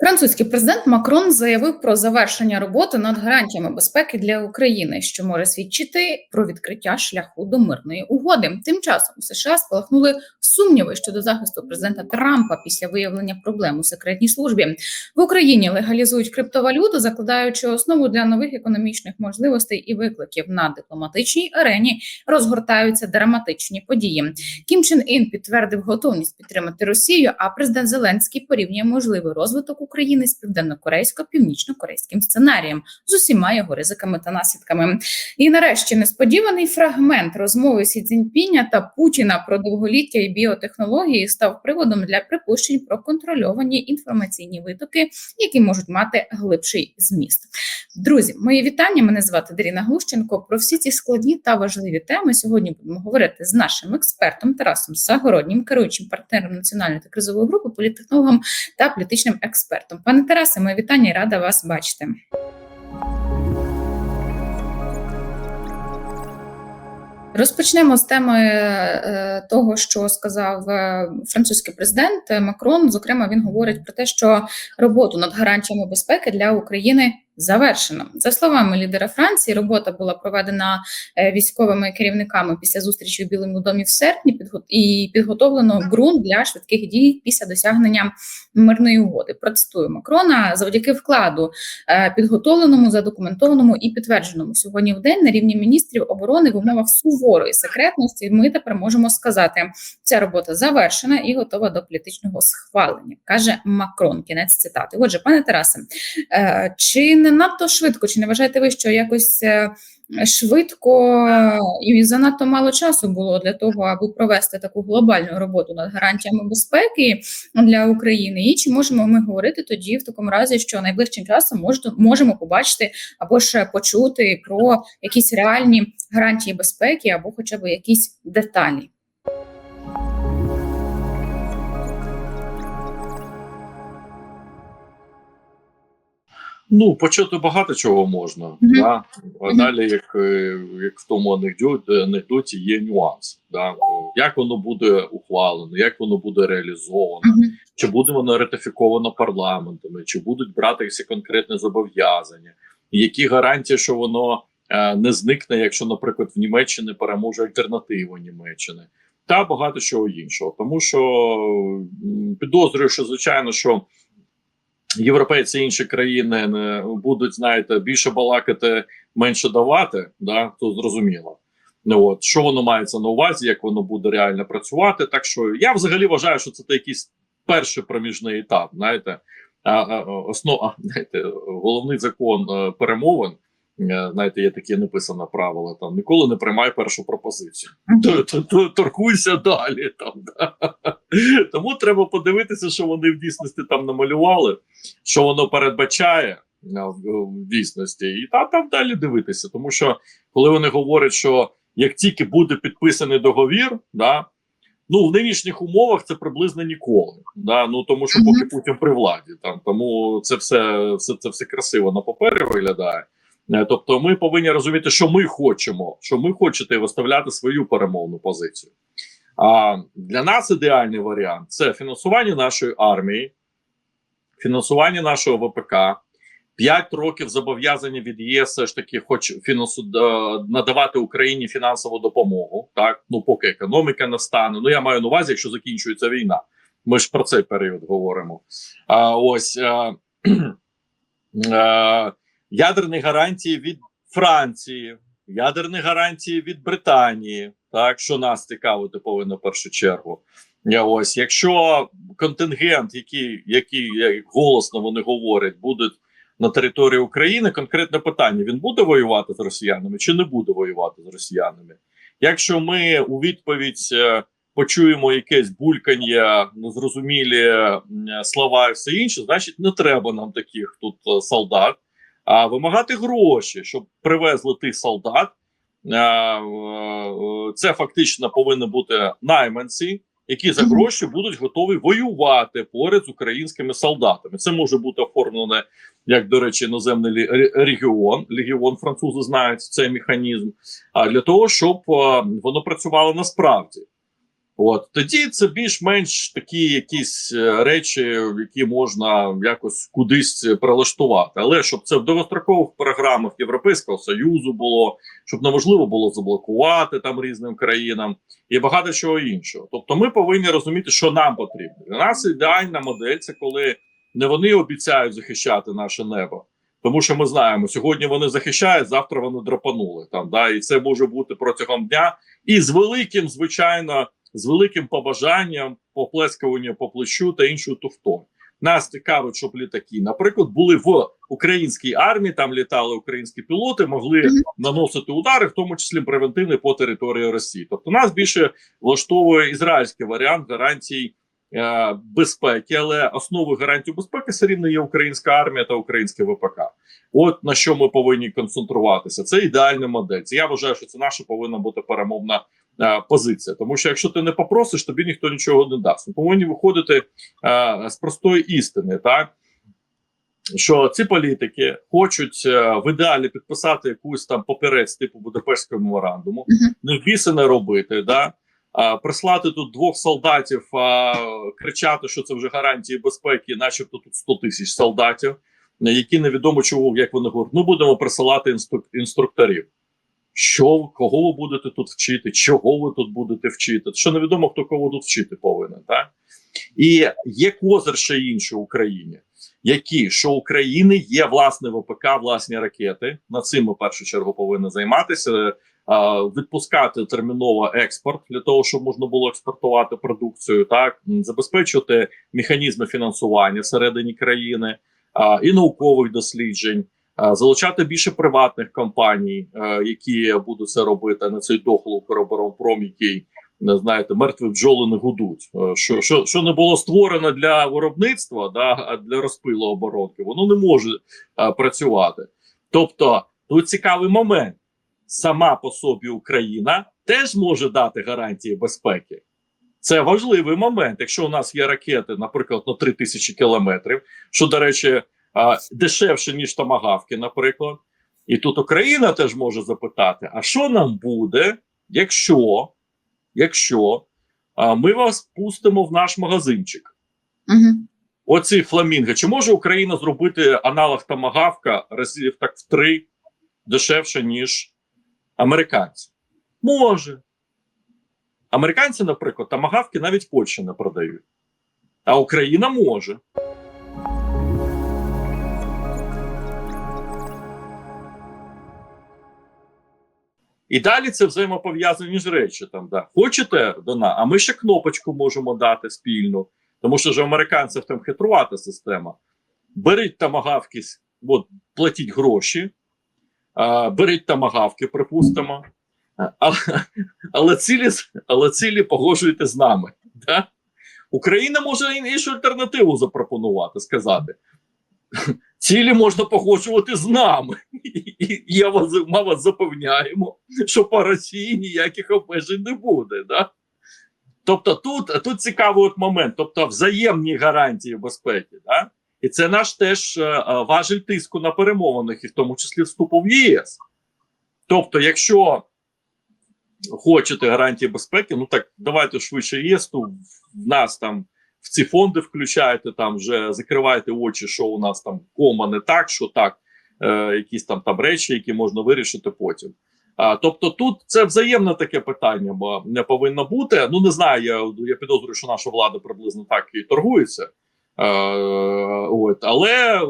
Французький президент Макрон заявив про завершення роботи над гарантіями безпеки для України, що може свідчити про відкриття шляху до мирної угоди. Тим часом у США спалахнули сумніви щодо захисту президента Трампа після виявлення проблем у секретній службі в Україні. Легалізують криптовалюту, закладаючи основу для нових економічних можливостей і викликів на дипломатичній арені. Розгортаються драматичні події. Кім Чен Ін підтвердив готовність підтримати Росію. А президент Зеленський порівнює можливий розвиток України з південно-корейсько-північно-корейським сценарієм з усіма його ризиками та наслідками. І нарешті несподіваний фрагмент розмови Сі Цзіньпіня та Путіна про довголіття і біотехнології став приводом для припущень про контрольовані інформаційні витоки, які можуть мати глибший зміст. Друзі, мої вітання. Мене звати Даріна Глущенко. Про всі ці складні та важливі теми сьогодні будемо говорити з нашим експертом Тарасом Загороднім, керуючим партнером національної та кризової групи, політтехнологом та політичним експертом. Пане Тарасе, моє вітання і рада вас бачити. Розпочнемо з теми е, того, що сказав е, французький президент Макрон. Зокрема, він говорить про те, що роботу над гарантіями безпеки для України завершено. За словами лідера Франції, робота була проведена е, військовими керівниками після зустрічі у Білому домі в серпні. і підготовлено ґрунт для швидких дій після досягнення мирної угоди. Процитую Макрона завдяки вкладу е, підготовленому, задокументованому і підтвердженому сьогодні в день на рівні міністрів оборони в умовах суворої секретності. Ми тепер можемо сказати, ця робота завершена і готова до політичного схвалення, каже Макрон. Кінець цитати. Отже, пане Тарасе, е, чи не надто швидко, чи не вважаєте ви, що якось е, швидко і занадто мало часу було для того, аби провести таку глобальну роботу над гарантіями безпеки для України? І чи можемо ми говорити тоді в такому разі, що найближчим часом можемо побачити або ж почути про якісь реальні гарантії безпеки, або хоча б якісь деталі? Ну, почати багато чого можна. Mm -hmm. да? А далі, як е, як в тому анекдоті, є нюанс. Да? Як воно буде ухвалено, як воно буде реалізовано, mm -hmm. чи буде воно ратифіковано парламентами, чи будуть брати всі конкретні зобов'язання, які гарантії, що воно е, не зникне, якщо, наприклад, в Німеччині переможе альтернатива Німеччини, та багато чого іншого. Тому що підозрюю, що звичайно, що європейці і інші країни будуть, знаєте, більше балакати, менше давати, да, то зрозуміло. Ну от що воно мається на увазі, як воно буде реально працювати. Так що я взагалі вважаю, що це якийсь перший проміжний етап. Знаєте, а, а, основ, знаєте, головний закон е, перемовин. Е, знаєте, є таке написане правило: там ніколи не приймай першу пропозицію. Торкуйся далі. Там да. Тому треба подивитися, що вони в дійсності там намалювали, що воно передбачає е, в дійсності, і там, там далі дивитися. Тому що коли вони говорять, що як тільки буде підписаний договір, да. Ну, в нинішніх умовах це приблизно ніколи. Да? Ну тому що поки Путін при владі, там тому це все, все це все красиво на папері виглядає. Е, тобто, ми повинні розуміти, що ми хочемо, що ми хочете виставляти свою перемовну позицію. А для нас ідеальний варіант це фінансування нашої армії, фінансування нашого ВПК, 5 років зобов'язання від ЄС все ж таки, хоч фінансу надавати Україні фінансову допомогу. Так, ну поки економіка не стане. Ну я маю на увазі, якщо закінчується війна. Ми ж про цей період говоримо. А ось. А, а, ядерні гарантії від Франції, ядерні гарантії від Британії, так що нас цікавити повинно в першу чергу. Ось якщо контингент, який який як голосно вони говорять, будуть на території України, конкретне питання: він буде воювати з росіянами чи не буде воювати з росіянами? Якщо ми у відповідь е, почуємо якесь булькання, незрозумілі слова і все інше, значить не треба нам таких тут е, солдат а вимагати гроші, щоб привезли тих солдат. Це фактично повинні бути найманці, які за гроші будуть готові воювати поряд з українськими солдатами. Це може бути оформлене, як до речі, іноземний регіон. Легіон французи знають цей механізм. А для того, щоб воно працювало насправді. От тоді це більш-менш такі якісь е, речі, які можна якось кудись прилаштувати. Але щоб це в довгострокових програмах Європейського союзу було, щоб неможливо було заблокувати там різним країнам і багато чого іншого. Тобто, ми повинні розуміти, що нам потрібно. Для нас ідеальна модель це коли не вони обіцяють захищати наше небо. Тому що ми знаємо, сьогодні вони захищають, завтра вони драпанули там. Да, і це може бути протягом дня, і з великим, звичайно, з великим побажанням, поплескування по плечу та іншою туфтою. Нас цікавить, щоб літаки, наприклад, були в українській армії, там літали українські пілоти, могли наносити удари, в тому числі превентивні по території Росії. Тобто нас більше влаштовує ізраїльський варіант гарантій е, безпеки, але основою гарантій безпеки все рівно є українська армія та українське ВПК. От на що ми повинні концентруватися. Це ідеальна модель. Це я вважаю, що це наша повинна бути перемовна позиція. Тому що якщо ти не попросиш, тобі ніхто нічого не дасть. Ми повинні виходити е, з простої істини, так. Що ці політики хочуть е, в ідеалі підписати якусь там папірець типу Будапештського меморандуму, не віси не робити, да а, прислати тут двох солдатів, а, кричати, що це вже гарантії безпеки, начебто тут 100 тисяч солдатів, які невідомо чого, як вони говорять. Ми будемо присилати інструк- інструкторів. Що кого ви будете тут вчити? Чого ви тут будете вчити? Що невідомо хто кого тут вчити повинен, так і є козир ще інший в Україні, які що України є власне ВПК, власні ракети. На цим ми в першу чергу повинні займатися. Відпускати терміново експорт для того, щоб можна було експортувати продукцію, так забезпечувати механізми фінансування всередині країни і наукових досліджень, залучати більше приватних компаній, е, які будуть це робити, а не цей дохлий Укроборонпром, який не знаєте, мертві бджоли не гудуть. Е, Що, що, що не було створено для виробництва, да, а для розпилу оборонки, воно не може е, працювати. Тобто, тут цікавий момент. Сама по собі Україна теж може дати гарантії безпеки. Це важливий момент. Якщо у нас є ракети, наприклад, на 3 тисячі кілометрів, що, до речі, а, дешевше, ніж тамагавки, наприклад. І тут Україна теж може запитати: а що нам буде, якщо, якщо а, ми вас пустимо в наш магазинчик? Мгм. Оці фламінги. Чи може Україна зробити аналог тамагавка разів так в три дешевше, ніж американці? Може. Американці, наприклад, тамагавки навіть Польщі не продають. А Україна може. І далі це взаємопов'язані ж речі. Там, да. Хочете дона, а ми ще кнопочку можемо дати спільну, тому що ж американців там хитрувата система. Беріть тамагавки, от, платіть гроші, а, беріть тамагавки, припустимо, а, але, цілі, але цілі погоджуйте з нами. Да? Україна може іншу альтернативу запропонувати, сказати. Цілі можна погоджувати з нами. І я вас, ми вас запевняємо, що по Росії ніяких обмежень не буде. Да? Тобто тут, тут цікавий от момент, тобто взаємні гарантії безпеки. Да? І це наш теж е, е, важель тиску на перемовинах, і в тому числі вступу в ЄС. Тобто, якщо хочете гарантії безпеки, ну так давайте швидше ЄС, то в нас там в ці фонди включаєте, там вже закривайте очі, що у нас там кома не так, що так, е, якісь там там речі, які можна вирішити потім. А, тобто, тут це взаємне таке питання, бо не повинно бути. Ну не знаю, я я підозрюю, що наша влада приблизно так і торгується. Е, от, але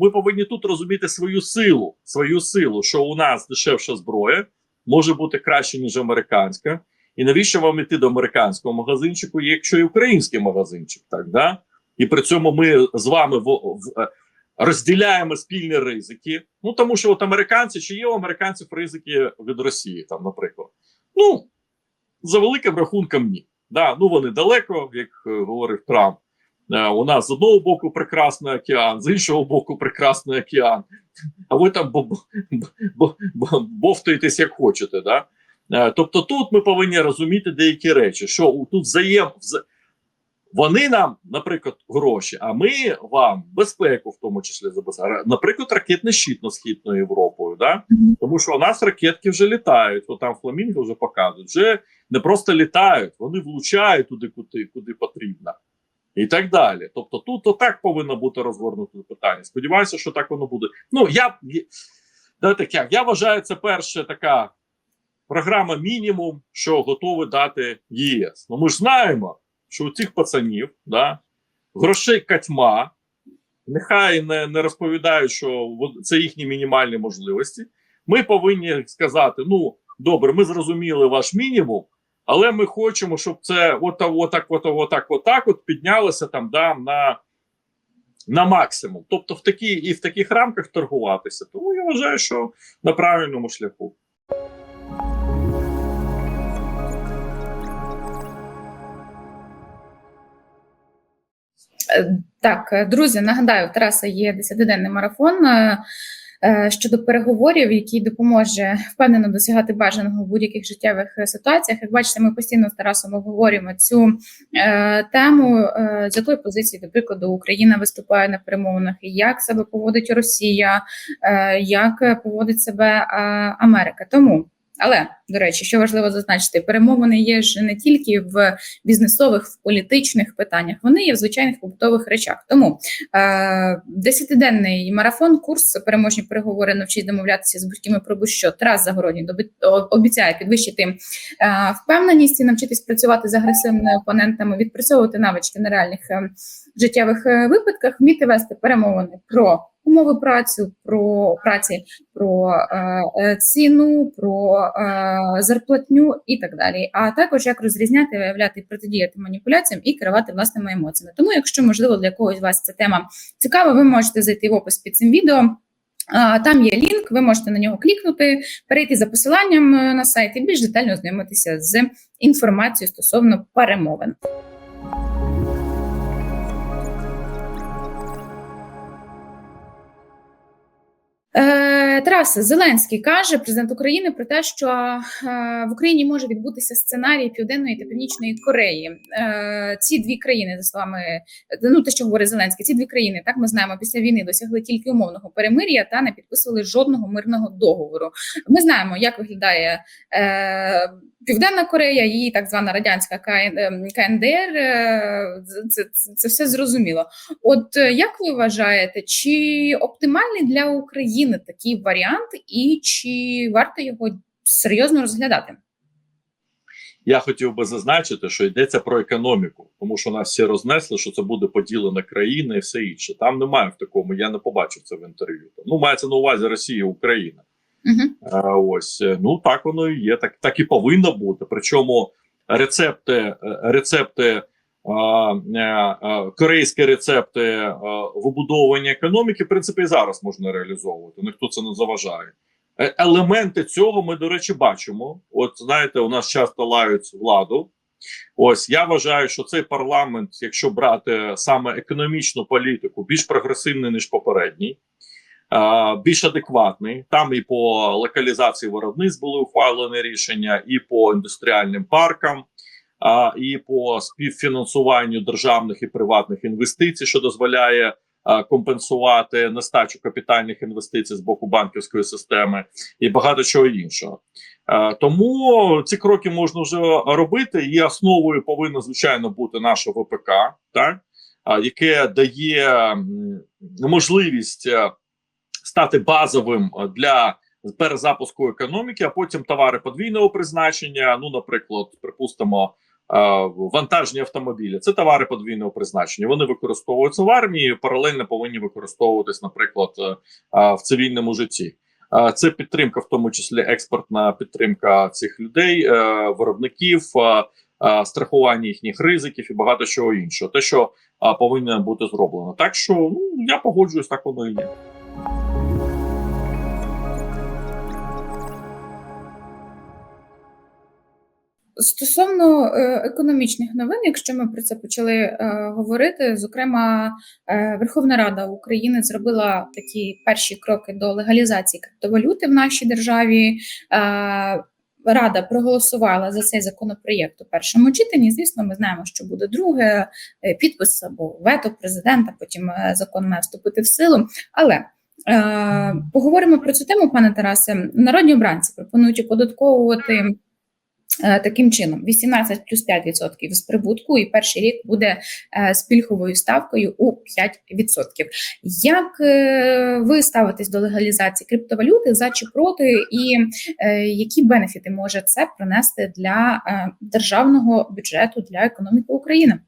ми повинні тут розуміти свою силу, свою силу, що у нас дешевша зброя може бути краще, ніж американська. І навіщо вам іти до американського магазинчику, якщо і український магазинчик, так да? І при цьому ми з вами в, в е, розділяємо спільні ризики. Ну тому що от американці чи є у американців ризики від Росії, там, наприклад. Ну за великим рахунком, ні. Да, ну вони далеко, як е, говорив Трамп. Е, у нас з одного боку прекрасний океан, з іншого боку, прекрасний океан. А ви там бо- бо- бо- бовтаєтесь як хочете. Да? Е, Тобто, тут ми повинні розуміти деякі речі, що тут взаєм, Вони нам, наприклад, гроші, а ми вам безпеку, в тому числі забезпечимо. Наприклад, ракетний щит над східною Європою. Да? Тому що у нас ракетки вже літають. От там фламінго вже показують. Вже не просто літають, вони влучають туди, куди, куди потрібно. І так далі. Тобто, тут отак повинно бути розгорнуте питання. Сподіваюся, що так воно буде. Ну я давайте я вважаю, це перша така програма мінімум, що готові дати ЄС. Ну ми ж знаємо, що у цих пацанів да, грошей катьма, нехай не, не розповідають, що це їхні мінімальні можливості. Ми повинні сказати: ну добре, ми зрозуміли ваш мінімум. Але ми хочемо, щоб це от, отак, от, отак, отак, от піднялося там да, на, на максимум. Тобто, в такі і в таких рамках торгуватися. Тому я вважаю, що на правильному шляху. Так, е, друзі, нагадаю, в Тараса є 10-денний марафон е, е, щодо переговорів, який допоможе впевнено досягати бажаного в будь-яких життєвих е, ситуаціях. Як бачите, ми постійно з Тарасом обговорюємо цю е, тему, е, з якої позиції, до прикладу, Україна виступає на перемовинах, і як себе поводить Росія, е, як поводить себе е, Америка. Тому. Але до речі, що важливо зазначити, перемовини є ж не тільки в бізнесових, в політичних питаннях, вони є в звичайних побутових речах. Тому е, десятиденний марафон, курс переможні переговори навчить домовлятися з будь-кими про будь-що. Тарас Загородній обіцяє підвищити е, впевненість і навчитись працювати з агресивними опонентами, відпрацьовувати навички на реальних е, життєвих випадках, вміти вести перемовини про умови праці, про праці, про е, е, ціну, про е, зарплатню і так далі. А також як розрізняти, виявляти протидіяти маніпуляціям і керувати власними емоціями. Тому, якщо можливо для когось вас ця тема цікава, ви можете зайти в опис під цим відео. Там є лінк, ви можете на нього клікнути, перейти за посиланням е, на сайт і більш детально ознайомитися з інформацією стосовно перемовин. Е, Зеленський каже, президент України, про те, що е, в Україні може відбутися сценарій Південної та Північної Кореї. Е, ці дві країни, за словами ну те, що говорить Зеленський, ці дві країни, так ми знаємо, після війни досягли тільки умовного перемир'я та не підписували жодного мирного договору. Ми знаємо, як виглядає е, Південна Корея, її так звана радянська КНДР. Це, це, все зрозуміло. От як ви вважаєте, чи оптимальний для України такий варіант, і чи варто його серйозно розглядати? Я хотів би зазначити, що йдеться про економіку, тому що нас всі рознесли, що це буде поділена країна і все інше. Там немає в такому, я не побачив це в інтерв'ю. Ну, мається на увазі Росія Україна. Угу. А, ось е, ну так воно і є, так, так і повинно бути. Причому рецепти, е, рецепти. Е, е, Корейські рецепти е, вибудовування економіки, в принципі, і зараз можна реалізовувати. Ніхто це не заважає. Елементи цього ми, до речі, бачимо. От знаєте, у нас часто лають владу. Ось я вважаю, що цей парламент, якщо брати саме економічну політику, більш прогресивний ніж попередній, більш адекватний. Там і по локалізації виробництв були ухвалені рішення, і по індустріальним паркам, а, і по співфінансуванню державних і приватних інвестицій, що дозволяє а, компенсувати нестачу капітальних інвестицій з боку банківської системи і багато чого іншого. Е, Тому ці кроки можна вже робити. І основою повинна звичайно бути наша ВПК, так а, яке дає можливість е, стати базовим для перезапуску економіки, а потім товари подвійного призначення. Ну, наприклад, припустимо. Е, Вантажні автомобілі це товари подвійного призначення. Вони використовуються в армії, паралельно повинні використовуватись, наприклад, е, е, в цивільному житті. Це підтримка, в тому числі експортна підтримка цих людей, виробників, страхування їхніх ризиків і багато чого іншого. Те, що повинно бути зроблено. Так що ну я погоджуюсь, так воно і є. Стосовно е, економічних новин, якщо ми про це почали е, говорити, зокрема, е, Верховна Рада України зробила такі перші кроки до легалізації криптовалюти в нашій державі. Рада проголосувала за цей законопроєкт у першому читанні. Звісно, ми знаємо, що буде друге підпис або вето президента. Потім закон має вступити в силу. Але е, поговоримо про цю тему, пане Тарасе. Народні обранці пропонують оподатковувати. Е, Таким чином, 18 плюс 5% з прибутку, і перший рік буде е, з пільговою ставкою у 5%. Як е, ви ставитесь до легалізації криптовалюти за чи проти, і які бенефіти може це принести для державного бюджету для економіки України?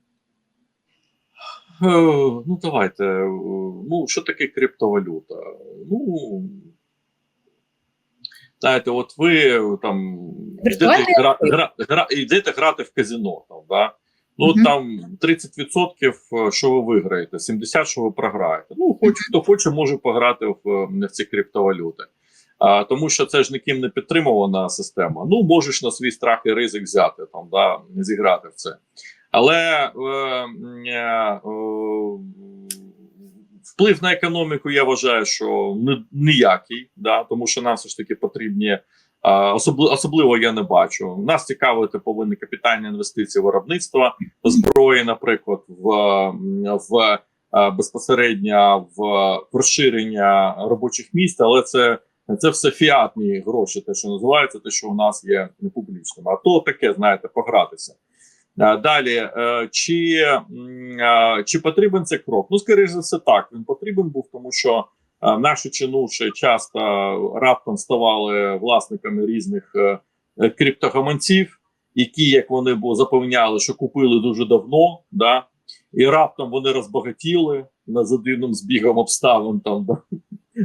Ну, давайте. Ну, що таке криптовалюта? Ну. Знаєте, от ви там йдете, гра, гра, гра, йдете грати в казино, там, да? Ну, Мгм. там 30%, е, що ви виграєте, 70% що ви програєте. Ну, хоч хто хоче, може пограти в, е, в ці криптовалюти. А, тому що це ж ніким не підтримувана система. Ну, можеш на свій страх і ризик взяти, там, да, зіграти в це. Але е, е, е, вплив на економіку я вважаю, що ніякий, да, тому що нам все ж таки потрібні. Особливо, особливо я не бачу. Нас цікавити повинні капітальні інвестиції в виробництво зброї, наприклад, в, в безпосередньо в розширення робочих місць, але це, це все фіатні гроші, те, що називається, те, що у нас є не публічним. А то таке, знаєте, погратися. А, Далі, е, чи, чи потрібен цей крок? Ну, скоріш за все, так. Він потрібен був, тому що наші чинуші часто раптом ставали власниками різних е, е, криптогаманців, які, як вони запевняли, що купили дуже давно, да? і раптом вони розбагатіли на за дивним збігом обставин. Там да?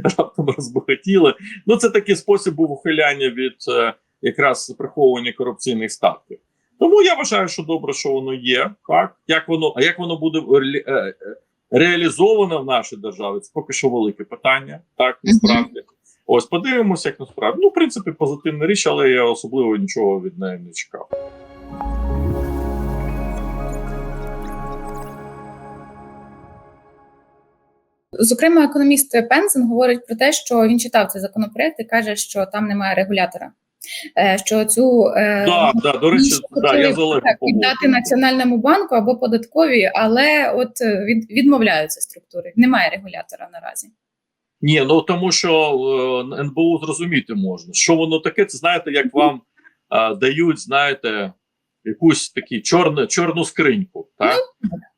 раптом розбагатіли. Ну, це такий спосіб був ухиляння від е, якраз приховування корупційних статків. Тому я вважаю, що добре, що воно є. Так як воно, а як воно буде е, е, реалізовано в нашій державі, це поки що велике питання. Так насправді, ось подивимося, як насправді. Ну, в принципі, позитивна річ, але я особливо нічого від неї не чекав. Зокрема, економіст Пенсен говорить про те, що він читав цей законопроект і каже, що там немає регулятора. Е, Що цю е, да, до речі, да, я так, віддати національному банку або податковій, але от е, від, відмовляються структури. Немає регулятора наразі. Ні, ну тому що е, НБУ зрозуміти можна. Що воно таке? Це знаєте, як вам е, дають, знаєте, якусь такі чорну, чорну скриньку, так?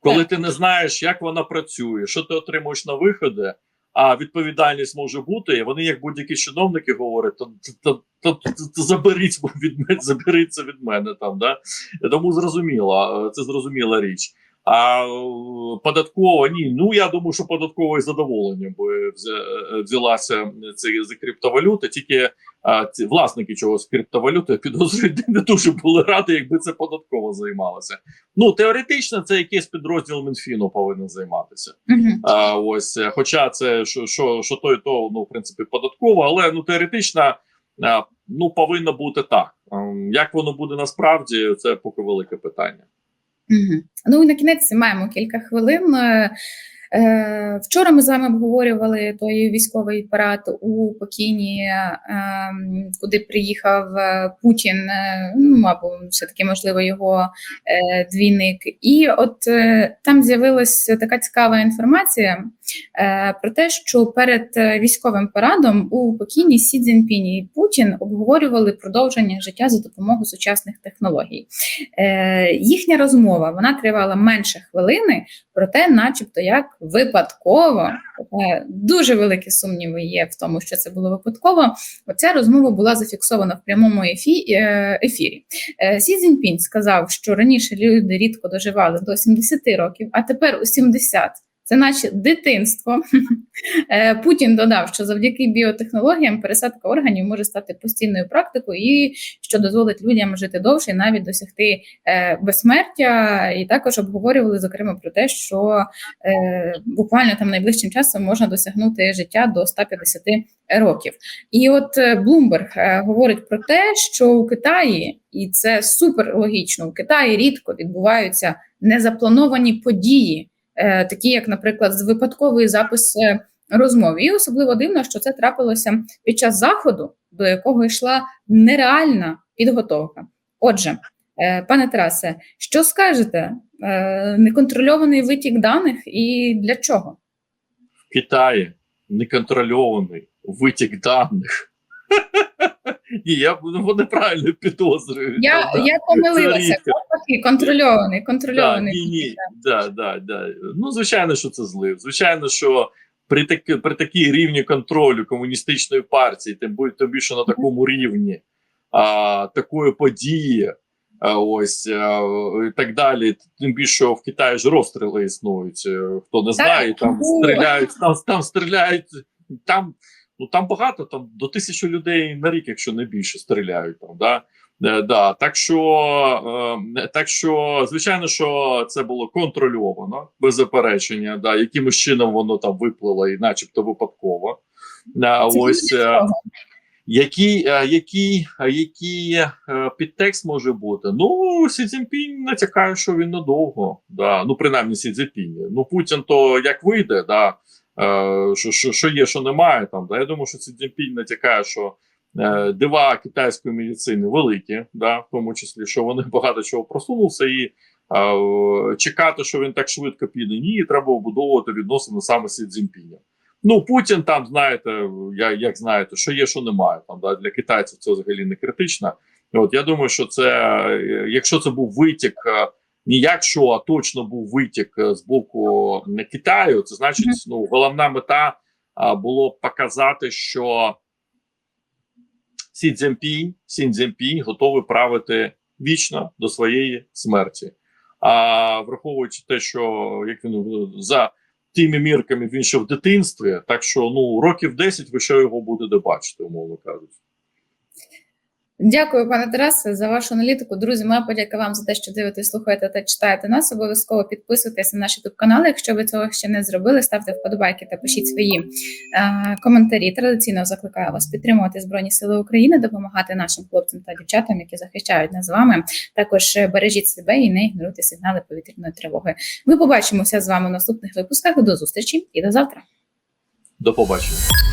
Коли ти не знаєш, як вона працює, що ти отримуєш на виходи, а відповідальність може бути, вони, як будь-які чиновники, говорять, то, то, то, то, то заберіть від мене, заберіться від мене там. Да? Тому зрозуміло, е, це зрозуміла річ. А податкова ні. Ну я думаю, що податкова із задоволенням би взялася це за криптовалюти. Тільки а, ці власники чогось криптовалюти підозрюють не дуже були раді, якби це податково займалося. Ну теоретично, це якийсь підрозділ Мінфіну повинен займатися. А, ось, е, хоча це що, що, що то і то, ну в принципі, податково, але ну теоретично ну повинно бути так. Ем, Як воно буде насправді, це поки велике питання. Ну і на кінець маємо кілька хвилин. Е, Вчора ми з вами обговорювали той військовий парад у Пекіні, е, куди приїхав е, Путін, ну або все таки можливо його двійник. І от там з'явилася така цікава інформація про те, що перед військовим парадом у Пекіні Сі Цзіньпінь і Путін обговорювали продовження життя за допомогою сучасних технологій. Їхня розмова вона тривала менше хвилини, проте, начебто, як випадково, е, дуже великі сумніви є в тому, що це було випадково. Оця розмова була зафіксована в прямому ефі- е, ефірі. Е, Сі Цзіньпінь сказав, що раніше люди рідко доживали до 70 років, а тепер у 70. Це наче дитинство. Е, Путін додав, що завдяки біотехнологіям пересадка органів може стати постійною практикою, і що дозволить людям жити довше і навіть досягти е, безсмертя. І також обговорювали зокрема про те, що е, буквально там найближчим часом можна досягнути життя до 150 років. І от Блумберг говорить про те, що у Китаї, і це супер логічно, у Китаї рідко відбуваються незаплановані події, такі як, наприклад, випадковий запис е, розмов. І особливо дивно, що це трапилося під час заходу, до якого йшла нереальна підготовка. Отже, е, пане Тарасе, що скажете? Е, Неконтрольований витік даних і для чого? В Китаї неконтрольований витік даних. Ні, я ну, вони правильно підозрюють. Я, да. я помилилася. Навпаки, Контрольований, Да, контрольований. ні, ні, да, да, да. Ну, звичайно, що це злив. Звичайно, що при, таки, при такій рівні контролю комуністичної партії, тим тим більше на такому рівні а, такої події, а, ось а, і так далі. Тим більше що в Китаї ж розстріли існують. е, Хто не знає, там стріляють, там, там стріляють, там. Ну там багато, там до тисячі людей на рік, якщо не більше, стріляють там. Да? Е, да, так що, е, так що, звичайно, що це було контрольовано без заперечення. Да, якимось чином воно там виплило, і начебто випадково. Це ось е, який, е, який, е, який е, підтекст може бути? Ну, Сі Цзіньпінь натякає, що він надовго. Да. Ну, принаймні Сі Цзіньпінь. Ну, Путін то як вийде, да, е, що, що, що є, що немає. Там, да. Я думаю, що Сі Цзіньпінь натякає, що е, дива китайської медицини великі, да, в тому числі, що вони багато чого просунулися, і е, чекати, що він так швидко піде, ні, треба вбудовувати відносини саме з Цзіньпінем. Ну, Путін там, знаєте, я, як знаєте, що є, що немає. Там да, для китайців це взагалі не критично. От я думаю, що це, е, якщо це був витік, е, не якщо, а точно був витік е, з боку е, Китаю, це значить, ну, головна мета а, було показати, що Сі Цзіньпінь, Сі Цзіньпінь готовий правити вічно до своєї смерті. А враховуючи те, що як він е, за тими мірками він ще в дитинстві, так що ну років 10 ви ще його будете бачити, умовно кажучи. Дякую, пане Тарасе, за вашу аналітику. Друзі, моя подяка вам за те, що дивитесь, слухаєте та читаєте нас. Обов'язково підписуйтесь на наш youtube канал. Якщо ви цього ще не зробили, ставте вподобайки та пишіть свої е, коментарі. Традиційно закликаю вас підтримувати Збройні Сили України, допомагати нашим хлопцям та дівчатам, які захищають нас з вами. Також е, бережіть себе і не ігноруйте сигнали повітряної тривоги. Ми побачимося з вами в наступних випусках. До зустрічі і до завтра. До побачення.